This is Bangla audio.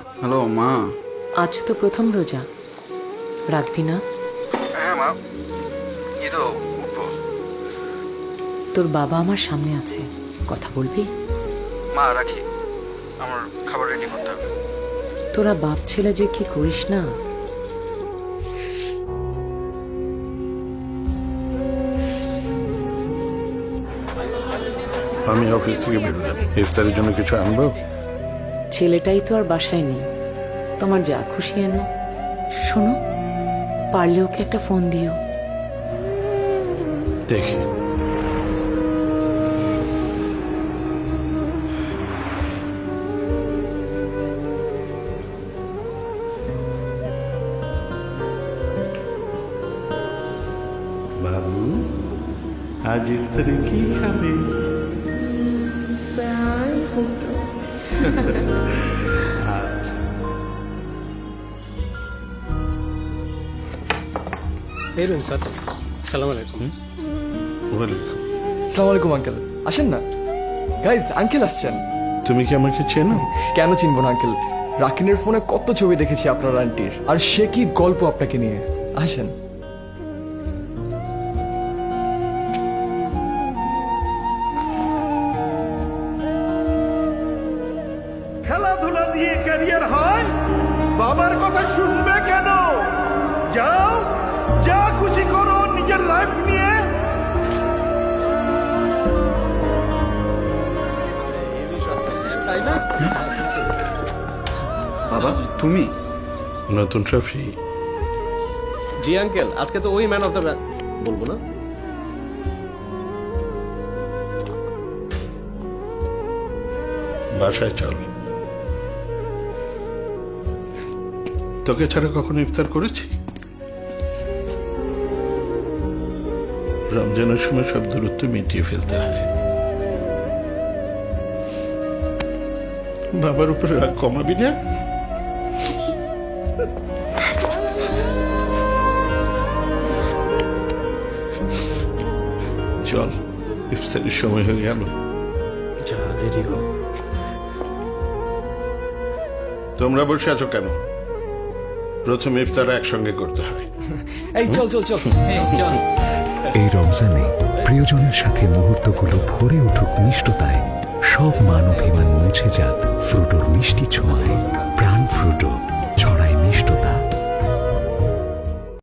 হ্যালো মা। আজ তো প্রথম রোজা। রাখবি না? হ্যাঁ মা। এই তো তোর বাবা আমার সামনে আছে। কথা বলবি? মা রাখি। আমার খাবার রেডি করতে হবে। তোরা বাপ ছেলে যে কি করিস না? আমি অফিস থেকে বেরোলাম। ইফতারের জন্য কিছু আনব? ছেলেটাই তো আর বাসায় নেই। তোমার যা খুশি এনো। শোনো পারলে ওকে একটা ফোন দিও। দেখি। বাবু আজ ইফতারে কি খাবে? এই রুম স্যার সালাম আলাইকুম ওয়ালাইকুম আসসালামু আলাইকুম আঙ্কেল আসেন না গাইজ আঙ্কেল আসছেন তুমি কি আমাকে চেনো কেন চিনবো না আঙ্কেল রাকিনের ফোনে কত ছবি দেখেছি আপনার আন্টির আর সে কি গল্প আপনাকে নিয়ে আসেন বাবার কথা শুনবে কেন? যাও যা খুশি করো নিজের লাইফ নিয়ে। বাবা তুমি? নতুন ট্রফি জি আঙ্কেল আজকে তো ওই ম্যান অফ দ্য বলব না? বাসায় চল। তোকে ছাড়া কখনো ইফতার করেছি? রমজানের সময় সব দূরত্ব মিটিয়ে ফেলতে হয়। বাবার উপরে রাগ কমাবি না? চল ইফতারের সময় হয়ে গেল। যা রেডি হো তোমরা বসে আছো কেন? প্রথম ইফতার একসঙ্গে করতে হয়। এই চল চল চল। চল। এই রমজানে প্রিয়জনের সাথে মুহূর্তগুলো ভরে উঠুক মিষ্টতায় সব মান অভিমান মুছে যাক ফ্রুটোর মিষ্টি ছোঁয়ায়।